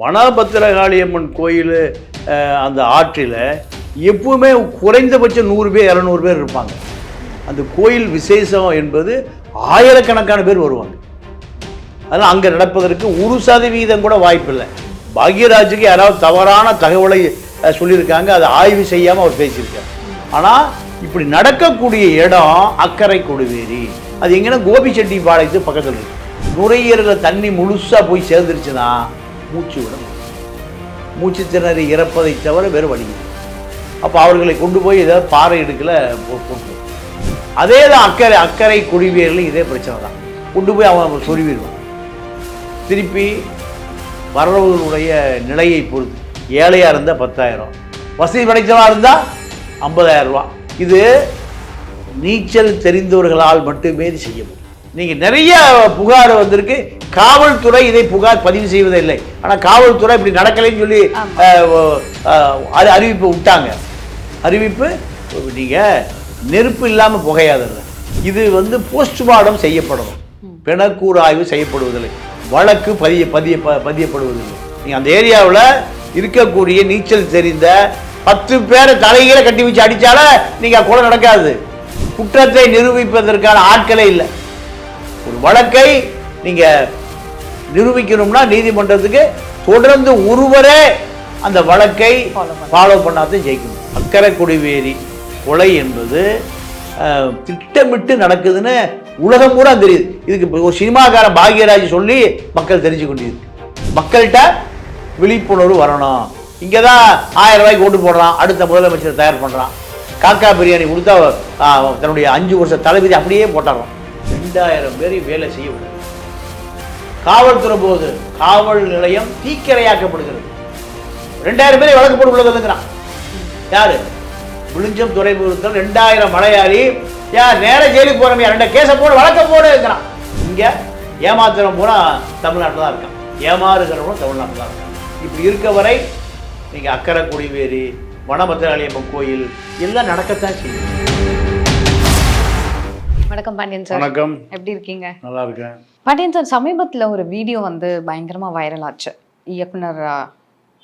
வனபத்திரகாளியம்மன் கோயில் அந்த ஆற்றில் எப்பவுமே குறைந்தபட்சம் நூறு பேர் இரநூறு பேர் இருப்பாங்க. அந்த கோயில் விசேஷம் என்பது ஆயிரக்கணக்கான பேர் வருவாங்க. அதனால் அங்கே நடப்பதற்கு ஒரு சதவீதம் கூட வாய்ப்பில்லை பாக்யராஜுக்கு யாராவது தவறான தகவலை சொல்லியிருக்காங்க அதை ஆய்வு செய்யாமல் அவர் பேசியிருக்கார். ஆனால் இப்படி நடக்கக்கூடிய இடம் அக்கறை கொடுவேரி. அது எங்கன்னா கோபிச்செட்டி பாளையத்து பக்கத்தில் இருக்கு. நுரையீரலில் தண்ணி முழுசாக போய் சேர்ந்துருச்சுன்னா மூச்சு விட மூச்சு திணறி இறப்பதை தவிர வேறு வழி அப்போ அவர்களை கொண்டு போய் ஏதாவது பாறை இடுக்கில் கொண்டு அதே தான் அக்கறை அக்கறை குடிவியர்களும் இதே பிரச்சனை தான். கொண்டு போய் அவன் சொருவிடுவான் திருப்பி வரவர்களுடைய நிலையை பொறுத்து ஏழையாக இருந்தால் பத்தாயிரம் வசதி படைத்தவா இருந்தால் ஐம்பதாயிரம் ரூபா. இது நீச்சல் தெரிந்தவர்களால் மட்டுமே செய்ய முடியும் நீங்கள் நிறைய புகார் வந்திருக்கு. காவல்துறை இதை புகார் பதிவு செய்வதில்லை. ஆனால் காவல்துறை இப்படி நடக்கலைன்னு சொல்லி அறி- அறிவிப்பு விட்டாங்க. அறிவிப்பு நீங்கள் நெருப்பு இல்லாமல் புகையாதல்ல இது வந்து போஸ்ட்மார்டம் செய்யப்படணும். பிணக்கூறு ஆய்வு செய்யப்படுவதில்லை. வழக்கு பதிய பதிய பதியப்படுவதில்லை. நீங்கள் அந்த ஏரியாவில் இருக்கக்கூடிய நீச்சல் தெரிந்த பத்து பேரை தலைகீழ கட்டி வச்சு அடித்தால நீங்கள் கொலை நடக்காது. குற்றத்தை நிரூபிப்பதற்கான ஆட்களே இல்லை. ஒரு வழக்கை நீங்கள் நிரூபிக்கணும்னா நீதிமன்றத்துக்கு தொடர்ந்து ஒருவரே அந்த வழக்கை ஃபாலோ பண்ணாதான் ஜெயிக்கணும். அக்கறை குடிவேரி கொலை என்பது திட்டமிட்டு நடக்குதுன்னு உலகம் பூரா தெரியுது. இதுக்கு ஒரு சினிமாக்கார பாக்யராஜ் சொல்லி மக்கள் தெரிஞ்சு கொண்டிருக்கு. மக்கள்கிட்ட விழிப்புணர்வு வரணும். இங்கே தான் ஆயிரம் ரூபாய்க்கு ஓட்டு போடுறான் அடுத்த முதலமைச்சர் தயார் பண்ணுறான் காக்கா பிரியாணி கொடுத்தா தன்னுடைய அஞ்சு வருஷ தளபதி அப்படியே போட்டாராம் ரெண்டாயிரம் பேரை வேலை செய்ய உள்ளது காவல்துறை போது காவல் நிலையம் தீக்கிரையாக்கப்படுகிறது. ரெண்டாயிரம் பேரை வழக்கு போட்டு உள்ளதுங்கிறான் யாரு? விழுஞ்சம் துறைமுகத்தில் ரெண்டாயிரம் மலையாளி. யார் நேர ஜெயிலுக்கு போறமே ரெண்டு கேஸை போடு வழக்க போடுங்கிறான் இங்க ஏமாத்துறவன் பூரா தமிழ்நாட்டில் தான் இருக்கான். ஏமாறுகிறவனும் தமிழ்நாட்டில் தான் இருக்கான். இப்படி இருக்க வரை நீங்கள் அக்கரை குடிவேரி வனபத்திராளியம்மன் கோயில் எல்லாம் நடக்கத்தான் செய்யும். வணக்கம் பாண்டியன் சார். வணக்கம். எப்படி இருக்கீங்க? நல்லா இருக்கேன். பாண்டியன் சார் சமீபத்தில் ஒரு வீடியோ வந்து பயங்கரமா வைரல் ஆச்சு இயக்குனர் ஆ,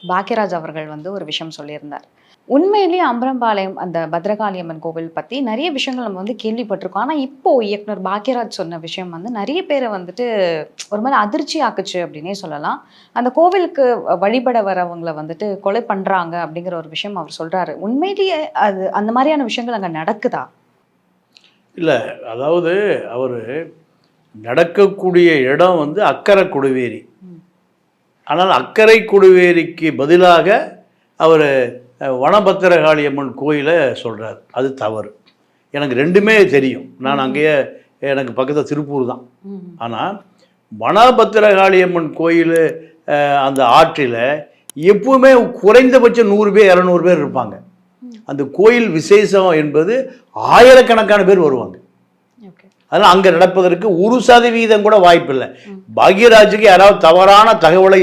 பாக்யராஜ் அவர்கள் வந்து ஒரு விஷயம் சொல்லியிருந்தார். உண்மையிலேயே அம்பரம்பாளையம் அந்த பத்ரகாளியம்மன் கோவில் பத்தி நிறைய விஷயங்கள் நம்ம வந்து கேள்விப்பட்டிருக்கோம். ஆனா இப்போ இயக்குனர் பாக்யராஜ் சொன்ன விஷயம் வந்து நிறைய பேரை வந்துட்டு ஒரு மாதிரி அதிர்ச்சி ஆக்குச்சு அப்படின்னே சொல்லலாம். அந்த கோவிலுக்கு வழிபட வரவங்களை வந்துட்டு கொலை பண்றாங்க அப்படிங்கிற ஒரு விஷயம் அவர் சொல்றாரு. உண்மையிலேயே அது அந்த மாதிரியான விஷயங்கள் அங்க நடக்குதா? இல்லை அதாவது அவர் நடக்கக்கூடிய இடம் வந்து அக்கறை கொடுவேரி. ஆனால் அக்கறை கொடுவேரிக்கு பதிலாக அவர் வனபத்திரகாளியம்மன் கோயிலை சொல்கிறார் அது தவறு. எனக்கு ரெண்டுமே தெரியும். நான் அங்கேயே எனக்கு பக்கத்தில் திருப்பூர் தான். ஆனால் வனபத்திரகாளியம்மன் கோயில் அந்த ஆற்றில் எப்பவுமே குறைந்தபட்சம் நூறு பேர் இரநூறு பேர் இருப்பாங்க. அந்த கோயில் விசேஷம் என்பது ஆயிரக்கணக்கான பேர் வருவாங்க. அதனால் அங்கே நடப்பதற்கு ஒரு சதவீதம் கூட வாய்ப்பில்லை பாக்யராஜுக்கு யாராவது தவறான தகவலை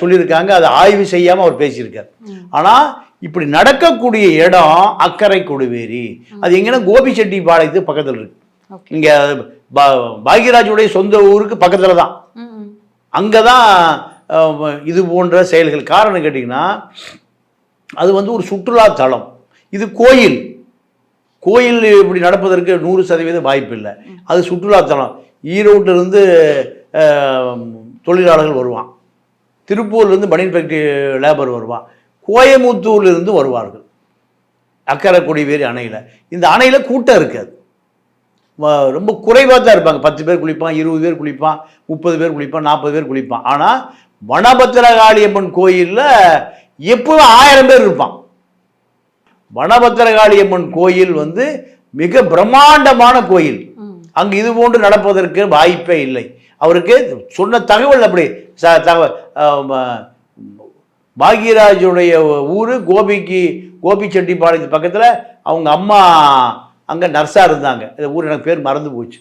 சொல்லியிருக்காங்க அதை ஆய்வு செய்யாமல் அவர் பேசியிருக்கார். ஆனால் இப்படி நடக்கக்கூடிய இடம் அக்கறை கொடுவேரி. அது எங்கன்னா கோபிச்செட்டி பாளையத்து பக்கத்தில் இருக்கு. இங்கே பாக்யராஜுடைய சொந்த ஊருக்கு பக்கத்தில் தான். அங்கே தான் இது போன்ற செயல்கள். காரணம் கேட்டிங்கன்னா அது வந்து ஒரு சுற்றுலா தலம் இது கோயில். கோயில் இப்படி நடப்பதற்கு நூறு சதவீதம் வாய்ப்பு இல்லை. அது சுற்றுலா தலம் ஈரோட்டிலிருந்து தொழிலாளர்கள் வருவான். திருப்பூர்லேருந்து பனியன் ஃபேக்ட்ரி லேபர் வருவான். கோயமுத்தூர்லேருந்து வருவார்கள். அக்கறை கொடிவேரி அணையில். இந்த அணையில் கூட்டம் இருக்காது. ரொம்ப குறைவாக தான் இருப்பாங்க. பத்து பேர் குளிப்பான் இருபது பேர் குளிப்பான் முப்பது பேர் குளிப்பான் நாற்பது பேர் குளிப்பான். ஆனால் வனபத்திரகாளியம்மன் கோயிலில் எப்பவும் ஆயிரம் பேர் இருப்பான். வனபத்திரகாளியம்மன் கோயில் வந்து மிக பிரம்மாண்டமான கோயில். அங்கு இது போன்று நடப்பதற்கு வாய்ப்பே இல்லை. அவருக்கு சொன்ன தகவல் அப்படி ச- தகவல் பாக்யராஜுடைய ஊர் கோபிக்கு கோபிச்செட்டிப்பாளையத்து பக்கத்தில் அவங்க அம்மா அங்கே நர்ஸாக இருந்தாங்க. இந்த ஊர் எனக்கு பேர் மறந்து போச்சு.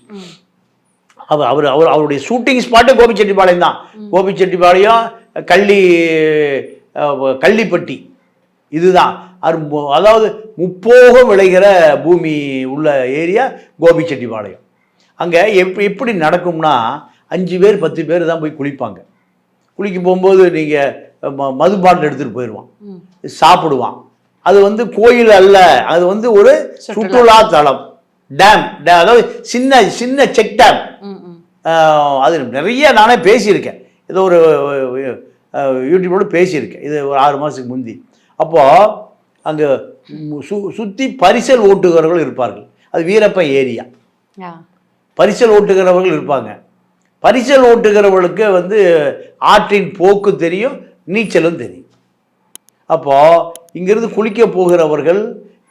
அவர் அவர் அவர் அவருடைய ஷூட்டிங் ஸ்பாட்டே கோபிச்செட்டிப்பாளையம் தான். கோபிச்செட்டிப்பாளையம் கள்ளி கள்ளிப்பட்டி. இதுதான். அரு- அதாவது முப்போகம் விளைகிற பூமி உள்ள ஏரியா கோபிச்செட்டிப்பாளையம் அங்கே எப் எப்படி நடக்கும்னா அஞ்சு பேர் பத்து பேர் தான் போய் குளிப்பாங்க குளிக்க போகும்போது நீங்கள் மது பாட்டில் எடுத்துகிட்டு போயிடுவான். சாப்பிடுவான் அது வந்து கோயில் அல்ல அது வந்து ஒரு சுற்றுலா தலம் டேம் டே- அதாவது சின்ன சின்ன செக் டேம் அது நிறைய நானே பேசியிருக்கேன் ஏதோ ஒரு அஹ், யூடியூபோட பேசியிருக்கேன் இது ஒரு ஆறு மாதத்துக்கு முந்தி அப்போது அங்கே சு சுற்றி பரிசல் ஓட்டுகிறவர்கள் இருப்பார்கள். அது வீரப்ப ஏரியா. பரிசல் ஓட்டுகிறவர்கள் இருப்பாங்க. பரிசல் ஓட்டுகிறவர்களுக்கு வந்து ஆற்றின் போக்கு தெரியும் நீச்சலும் தெரியும். அப்போது இங்கிருந்து குளிக்க போகிறவர்கள்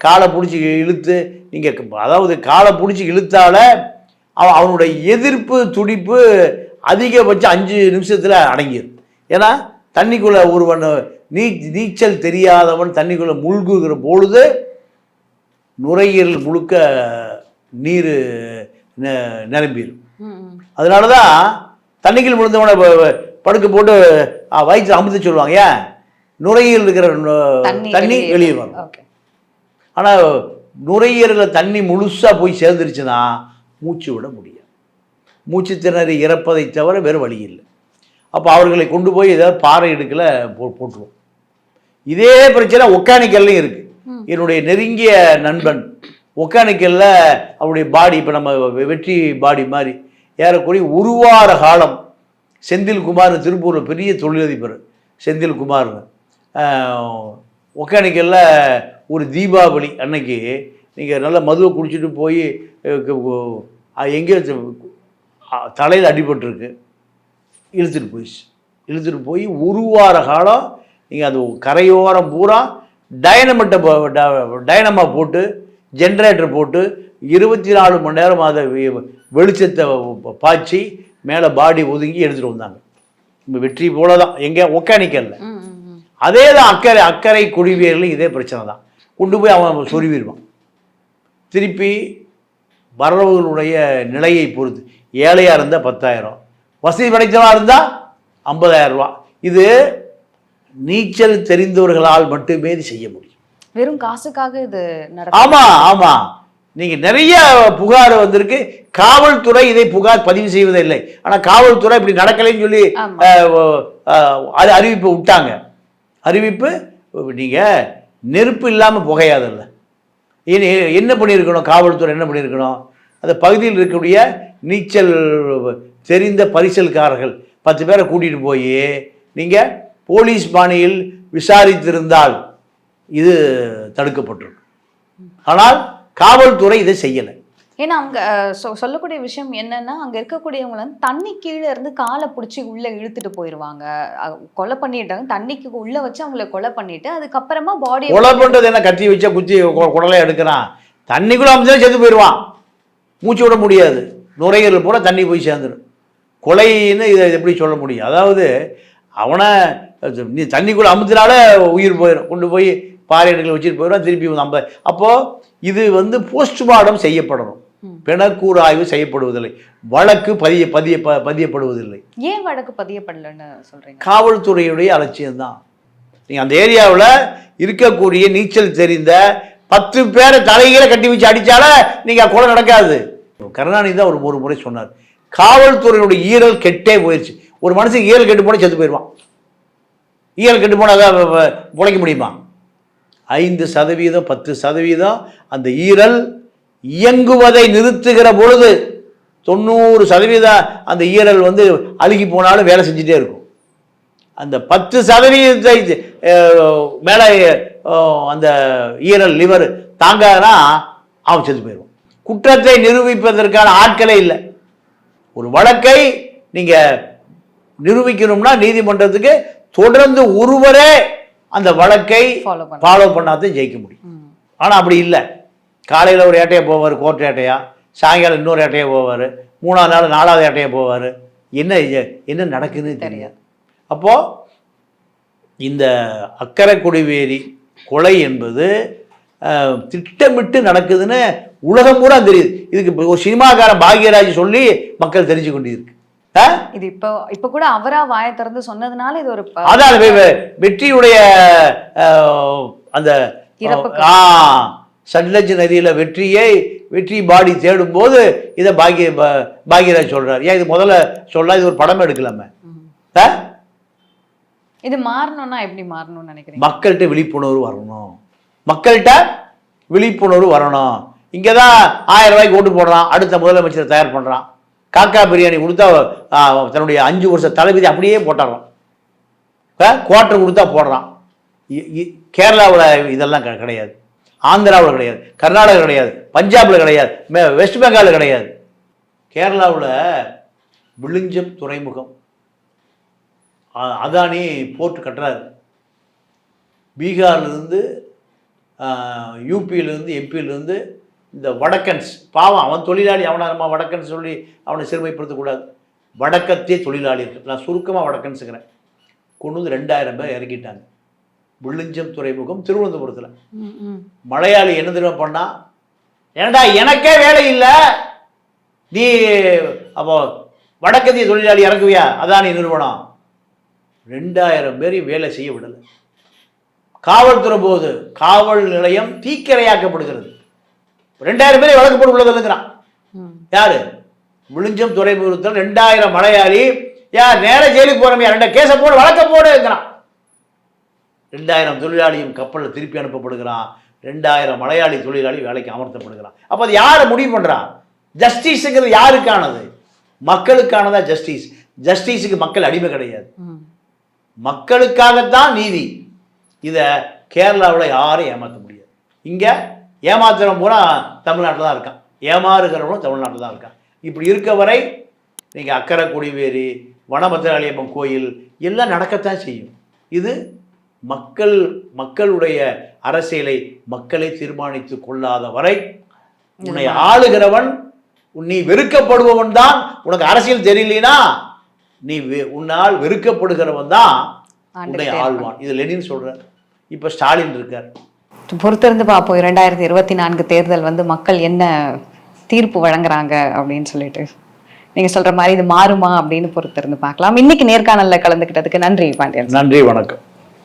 காலை பிடிச்சி இழுத்து நீங்கள் அதாவது காலை பிடிச்சி இழுத்தால அவன் அவனுடைய எதிர்ப்பு துடிப்பு அதிகபட்சம் அஞ்சு நிமிஷத்தில் அடங்கிடும் ஏன்னா தண்ணிக்குள்ளே ஒருவன் நீ நீச்சல் தெரியாதவன் தண்ணிக்குள்ளே மூழ்குகிற பொழுது நுரையீரல் முழுக்க நீர் நிரம்பிடும். அதனால தான் தண்ணிக்குள் விழுந்தவனை படுக்க போட்டு வயிற்று அமுத்து சொல்லுவாங்க. ஏன்? நுரையீரல் இருக்கிற தண்ணி தண்ணி வெளியே வெளியே வரும். ஓகே. ஆனால் நுரையீரலில் தண்ணி முழுசாக போய் சேர்ந்துருச்சுன்னா மூச்சு விட முடியாது. மூச்சு திணறி இறப்பதை தவிர வேறு வழி இல்லை. அப்போ அவர்களை கொண்டு போய் ஏதாவது பாறை இடுக்கில் போ போட்டுருவோம் இதே பிரச்சனை ஒக்கானிக்கல்லையும் இருக்குது. என்னுடைய நெருங்கிய நண்பன் ஒக்கானிக்கல்ல அவருடைய பாடி இப்போ நம்ம வெற்றி பாடி மாதிரி ஏறக்குறைய ஒரு வார காலம் செந்தில்குமார் திருப்பூரில் பெரிய தொழிலதிபர் செந்தில்குமார்னு ஆஹ், ஒக்கானிக்கல்ல ஒரு தீபாவளி அன்னைக்கு நீங்கள் நல்லா மதுவை குடிச்சிட்டு போய் எங்கேயோ தலையில் அடிபட்டிருக்கு. இழுத்துட்டு போயிடுச்சு. இழுத்துட்டு போய் ஒரு வார காலம் நீங்கள் அது கரையோரம் பூரா டைனமெட்டை டைனமா போட்டு ஜென்ரேட்டர் போட்டு இருபத்தி நாலு மணி நேரம் அதை வெளிச்சத்தை பாய்ச்சி மேலே பாடி ஒதுங்கி எடுத்துகிட்டு வந்தாங்க. இப்போ வெற்றி போல தான் எங்கே ஒக்கானிக்கல்ல. அதே தான் அக்கறை அக்கறை குடிவேரிலும் இதே பிரச்சனை தான். கொண்டு போய் அவன் சொருவிடுவான். திருப்பி வரவுகளுடைய நிலையை பொறுத்து. ஏழையாக இருந்தால் பத்தாயிரம். வசதி படைத்தவனாக இருந்தால் ஐம்பதாயிரம் ரூபா இது நீச்சல் தெரிந்தவர்களால் மட்டுமே இது செய்ய முடியும். வெறும் காசுக்காக இது ஆமாம் ஆமாம் நீங்கள் நிறைய புகார் வந்திருக்கு. காவல்துறை இதை புகார் பதிவு செய்வதில்லை. ஆனால் காவல்துறை இப்படி நடக்கலைன்னு சொல்லி அது அறிவிப்பு விட்டாங்க. அறிவிப்பு நீங்கள் நெருப்பு இல்லாமல் புகையாதல்ல. என்ன பண்ணியிருக்கணும்? காவல்துறை என்ன பண்ணியிருக்கணும்? அந்த பகுதியில் இருக்கக்கூடிய நீச்சல் தெரிந்த பரிசல்காரர்கள் பத்து பேரை கூட்டிகிட்டு போய் நீங்கள் போலீஸ் பாணியில் விசாரித்திருந்தால் இது தடுக்கப்பட்டிருக்கும். ஆனால் காவல்துறை இதை செய்யலை. ஏன்னா சொ- சொல்லக்கூடிய விஷயம் என்னன்னா அங்க இருக்கக்கூடியவங்க வந்து தண்ணி கீழே இருந்து காலை பிடிச்சி உள்ள இழுத்துட்டு போயிருவாங்க. கொலை பண்ணிட்டாங்க தண்ணிக்கு உள்ள வச்சு அவங்கள கொலை பண்ணிட்டு அதுக்கப்புறமா பாடி கொலை பண்ணுறது என்ன கத்தி வச்சா குத்தி குடலை எடுக்கிறான். தண்ணிக்குள்ள அமைச்சா செத்து போயிடுவான் மூச்சு விட முடியாது. நுரையீரல் பூரா தண்ணி போய் சேர்ந்துடும் கொலைன்னு இதை எப்படி சொல்ல முடியும்? அதாவது அவனை நீ தண்ணிக்குள்ளே அமுத்தினால உயிர் போயிடும் கொண்டு போய் பாறை இடங்களை வச்சுட்டு போயிடுவான் திருப்பி வந்து ஐம்பது அப்போது இது வந்து போஸ்ட்மார்ட்டம் செய்யப்படணும். பிணக்கூறு ஆய்வு செய்யப்படுவதில்லை. வழக்கு பதிய பதிய ப- பதியப்படுவதில்லை. ஏன் வழக்கு பதியப்படலன்னு சொல்றீங்க? காவல்துறையுடைய அலட்சியம்தான். நீங்கள் அந்த ஏரியாவில் இருக்கக்கூடிய நீச்சல் தெரிந்த பத்து பேரை தலைகீழ கட்டி வச்சு அடித்தால நீங்கள் கொலை நடக்காது. கருணாநிதி தான் ஒரு ஒரு முறை சொன்னார். காவல்துறையினுடைய ஈரல் கெட்டே போயிடுச்சு ஒரு மனுஷன் ஈரல் கெட்டு போனால் செத்து போயிடுவான் ஈரல் கெட்டு போனால் அதை பிழைக்க முடியுமா? ஐந்து சதவீதம் பத்து சதவீதம் அந்த ஈரல் இயங்குவதை நிறுத்துகிற பொழுது தொண்ணூறு சதவீதம் அந்த ஈரல் வந்து அழுகி போனாலும் வேலை செஞ்சுட்டே இருக்கும். அந்த பத்து சதவீதத்தை மேலே அந்த ஈரல் லிவர் தாங்காதனா அவன் செத்து போயிடுவான் குற்றத்தை நிரூபிப்பதற்கான ஆட்களே இல்லை. ஒரு வழக்கை நீங்கள் நிரூபிக்கணும்னா நீதிமன்றத்துக்கு தொடர்ந்து ஒருவரே அந்த வழக்கை ஃபாலோ பண்ண ஃபாலோ பண்ணாதான் ஜெயிக்க முடியும். ஆனால் அப்படி இல்லை. காலையில் ஒரு ஏட்டையா போவார் கோர்ட் ஏட்டையா? சாயங்காலம் இன்னொரு ஏட்டையா போவார். மூணாவது நாள் நாலாவது ஏட்டையா போவார். என்ன என்ன நடக்குதுன்னு தெரியாது. அப்போது இந்த அக்கரை கொடிவேரி கொலை என்பது திட்டமிட்டு நடக்குதுன்னு உலகம் பூரா தெரியுது. இதுக்கு ஒரு சினிமாக்காரன் பாக்யராஜ் சொல்லி மக்கள் தெரிஞ்சு கொண்டிருக்கு? இது இப்போ இப்ப கூட அவரா வாயை திறந்து சொன்னதுனால இது ஒரு அதான் வெற்றியுடைய அந்த சட்லஜ் நதியில வெற்றியை வெற்றி பாடி தேடும்போது இதை பாக்ய பாக்யராஜ் சொல்றார். ஏன் இது முதல்ல சொல்ல இது ஒரு படம் எடுக்கலாமே? இது மாறணும்னா எப்படி மாறணும்னு நினைக்கிறீங்க? மக்கள்கிட்ட விழிப்புணர்வு வரணும். மக்கள்கிட்ட விழிப்புணர்வு வரணும். இங்கே தான் ஆயிரம் ரூபாய்க்கு ஓட்டு போடுறான். அடுத்த முதலமைச்சர் தயார் பண்ணுறான் காக்கா பிரியாணி கொடுத்தா தன்னுடைய அஞ்சு வருஷ தளபதி அப்படியே போட்டுறான். குவார்டர் கொடுத்தா போடுறான். கேரளாவில் இதெல்லாம் கிடையாது. ஆந்திராவில் கிடையாது. கர்நாடகா கிடையாது. பஞ்சாபில் கிடையாது. மே- வெஸ்ட் பெங்காலில் கிடையாது. கேரளாவில் விழுஞ்சம் துறைமுகம். அதானி போர்ட் கட்டுறாரு. பீகார்லேருந்து யூபியிலேருந்து எம்பியிலேருந்து இந்த வடக்கன்ஸ் பாவம் அவன் தொழிலாளி அவனை நம்ம வடக்கன்ஸ் சொல்லி அவனை சிறுமைப்படுத்தக்கூடாது. வடக்கத்திய தொழிலாளி இருக்கு. நான் சுருக்கமாக வடக்கன்ஸுங்கிறேன். கொண்டு வந்து ரெண்டாயிரம் பேர் இறக்கிட்டாங்க. விழுஞ்சம் துறைமுகம் திருவனந்தபுரத்தில். மலையாளி என்ன தெரியுமா பண்ணா? ஏன்டா எனக்கே வேலை இல்லை. நீ அப்போ வடக்கத்திய தொழிலாளி இறக்குவியா? அதானி நிறுவனம். ரெண்டாயிரம் பேரை வேலை செய்ய விடலை. காவல்துறை போது காவல் நிலையம் தீக்கிரையாக்கப்படுகிறது. ரெண்டாயிரம் பேரை வழக்கு போட்டு உள்ளதுங்கிறான். யாரு? விழுஞ்சம் துறைமுகத்தில் ரெண்டாயிரம் மலையாளி. யார்? நேர ஜெயிலுக்கு போறோம் ரெண்டா கேஸை போடு வழக்க போடுங்கிறான் ரெண்டாயிரம் தொழிலாளியும் கப்பலில் திருப்பி அனுப்பப்படுகிறான். ரெண்டாயிரம் மலையாளி தொழிலாளி வேலைக்கு அமர்த்தப்படுகிறான். அப்போ அது யாரை முடிவு பண்ணுறான் ஜஸ்டிஸுங்கிறது யாருக்கானது? மக்களுக்கானதா ஜஸ்டிஸ்? ஜஸ்டிஸுக்கு மக்கள் அடிமை கிடையாது. மக்களுக்காகத்தான் நீதி. இதை கேரளாவில் யாரும் ஏமாற்ற முடியாது. இங்கே ஏமாத்துறவன் பூரா தமிழ்நாட்டில் தான் இருக்கான். ஏமாறுகிறவனும் தமிழ்நாட்டில் தான் இருக்கான். இப்படி இருக்க வரை நீங்கள் அக்கறை கொடிவேரி வனபத்திராளியம்மன் கோயில் எல்லாம் நடக்கத்தான் செய்யும். இது மக்கள் மக்களுடைய அரசியலை மக்களே தீர்மானித்து கொள்ளாத வரை உன்னை ஆளுகிறவன் நீ வெறுக்கப்படுபவன் தான். உனக்கு அரசியல் தெரியலனா நீ வெ- உன்னால் வெறுக்கப்படுகிறவன் தான் உன்னை ஆள்வான். இது லெனின் சொல்றார். இப்ப ஸ்டாலின் இருக்கார். பொறுத்திருந்து பார்ப்போம். இரண்டாயிரத்தி இருபத்தி நான்கு தேர்தல் வந்து மக்கள் என்ன தீர்ப்பு வழங்குறாங்க அப்படின்னு சொல்லிட்டு. நீங்க சொல்ற மாதிரி இது மாறுமா அப்படின்னு பொறுத்திருந்து பார்க்கலாம். இன்னைக்கு நேர்காணல்ல கலந்துக்கிட்டதுக்கு நன்றி பாண்டியன் நன்றி வணக்கம்.